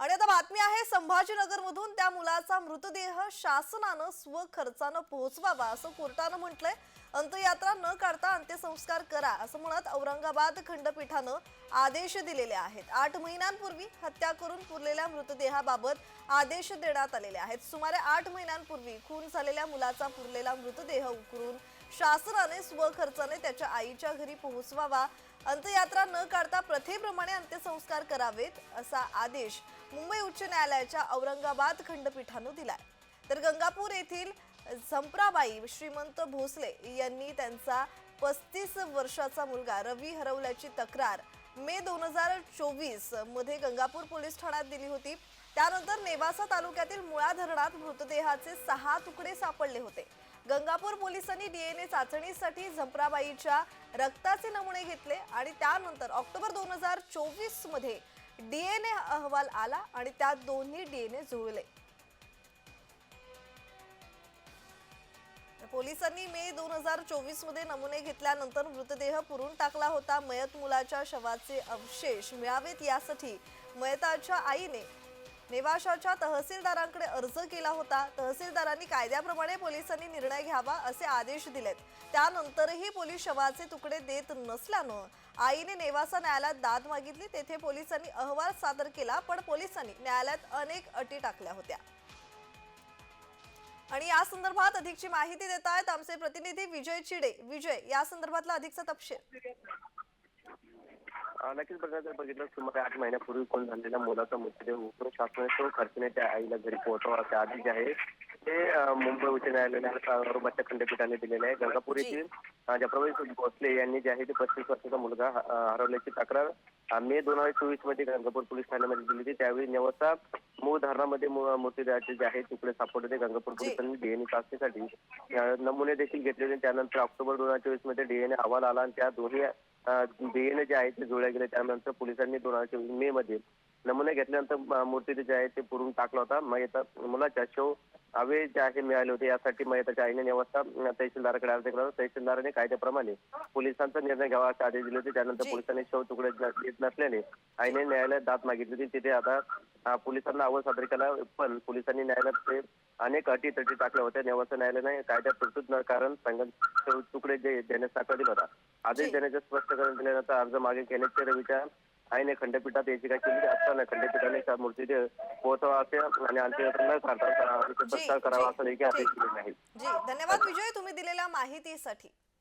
आणि आता बातमी आहे संभाजीनगर मधून त्या मुलाचा मृतदेह शासनानं स्वखर्चानं पोहोचवावा असं कोर्टानं म्हटलंय. अंत्ययात्रा न काढता अंत्यसंस्कार करा असं म्हणत औरंगाबाद खंडपीठानं आदेश दिलेले आहेत. आठ महिन्यांपूर्वी हत्या करून पुरलेल्या मृतदेहाबाबत आदेश देण्यात आलेले आहेत. सुमारे आठ महिन्यांपूर्वी खून झालेल्या मुलाचा पुरलेला मृतदेह उकरून शासनाने स्वखर्चाने त्याच्या आईच्या घरी पोहोचवावा. अंत्ययात्रा न काढता प्रथेप्रमाणे अंत्यसंस्कार करावेत असा आदेश मुंबई उच्च न्यायालयाच्या औरंगाबाद खंडपीठानं दिलाय. तर गंगापूर येथील झंपराबाई श्रीमंत भोसले यांनी त्यांचा पस्तीस वर्षाचा मुलगा रवी हरवल्याची तक्रार मे दोन हजार चोवीसमध्ये गंगापूर पोलीस ठाण्यात दिली होती. त्यानंतर नेवासा तालुक्यातील मुळा धरणात मृतदेहाचे सहा तुकडे सापडले होते. गंगापूर पोलिसांनी डीएनए चाचणीसाठी झंपराबाईच्या रक्ताचे नमुने घेतले आणि त्यानंतर ऑक्टोबर दोन हजार चोवीसमध्ये डीएनए अहवाल आला आणि त्यात दोन्ही डीएनए जुळले. पोलिसांनी मे दोन हजार चोवीसमध्ये नमुने घेतल्यानंतर मृतदेह पुरून टाकला होता. मयत मुलाच्या शवाचे अवशेष मिळावेत यासाठी मयताच्या आईने नेवाशाच्या तहसीलदारांकडे अर्ज केला होता. तहसीलदारांनी कायद्याप्रमाणे पोलिसांनी निर्णय घ्यावा असे आदेश दिलेत. त्यानंतरही पोलीस शवाचे तुकडे देत नसल्यानं आईने नेवासा न्यायालयात दाद मागितली. तेथे पोलिसांनी अहवाल सादर केला पण पोलिसांनी न्यायालयात अनेक अटी टाकल्या होत्या. आणि या संदर्भात अधिकची माहिती देत आहेत आमचे प्रतिनिधी विजय चिडे. विजय या संदर्भातला अधिकचा तपशील. नक्कीच बघा जर बघितलं सुमारे आठ महिन्यापूर्वी कोण झालेल्या मुलाचा मृतदेह उकरून शासनाने तो खर्चने त्या आईला घरी पोहोचवा असे आदेश जे आहे ते मुंबई उच्च न्यायालयाने औरंगाबादच्या खंडपीठाने दिलेले आहे गंगापूर. येथील अं, जयप्रभू भोसले यांनी जे आहे ते पस्तीस वर्षाचा मुलगा हरवल्याची तक्रार मे दोन हजार चोवीसमध्ये गंगापूर पोलीस ठाण्यामध्ये दिली होती. त्यावेळी नेवासा मूळ धरणामध्ये मृतदेहाचे जे आहे तुकडे सापडले होते. गंगापूर. पोलिसांनी डीएनए चाचणीसाठी नमुने देखील घेतले होते. त्यानंतर ऑक्टोबर दोन हजार चोवीसमध्ये डीएनए अहवाल आला आणि त्या दोन्ही डीएनए जे आहे ते जुळले गेले त्यानंतर पोलिसांनी दोन हजार चोवीस मे मध्ये नमुने घेतल्यानंतर मूर्ती जे आहे ते पुरून टाकला होता. मयता मुलाच्या शव अवे जे आहे मिळाले होते यासाठी मयताच्या आईने अं, तहसीलदाराकडे अर्ज केला होता. तहसीलदाराने कायद्याप्रमाणे पोलिसांचा निर्णय घ्यावा असे आदेश दिले होते. त्यानंतर. पोलिसांनी शव तुकडे देत नसल्याने आईने न्यायालयात दाद मागितली होती. तिथे आता पोलिसांना अहवाल सादर केला पण पोलिसांनी न्यायालयात ते अनेक अटी तटी टाकल्या होत्या. नेवासा न्यायालयाने कायद्यात तरतूद न कारण शव तुकडे जे देण्यास नकार दिला होता. आदेश. देण्याचे स्पष्टीकरण दिल्यानंतर अर्ज मागे घेण्याचे रवीच्या आईने खंडपीठात याचिका केली? असताना खंडपीठाने त्या मूर्तीचे पोहोचवा असे आणि अंत्ययात्रा न करता करावा असा देखील आहेत जी धन्यवाद विजय तुम्ही दिलेल्या माहितीसाठी.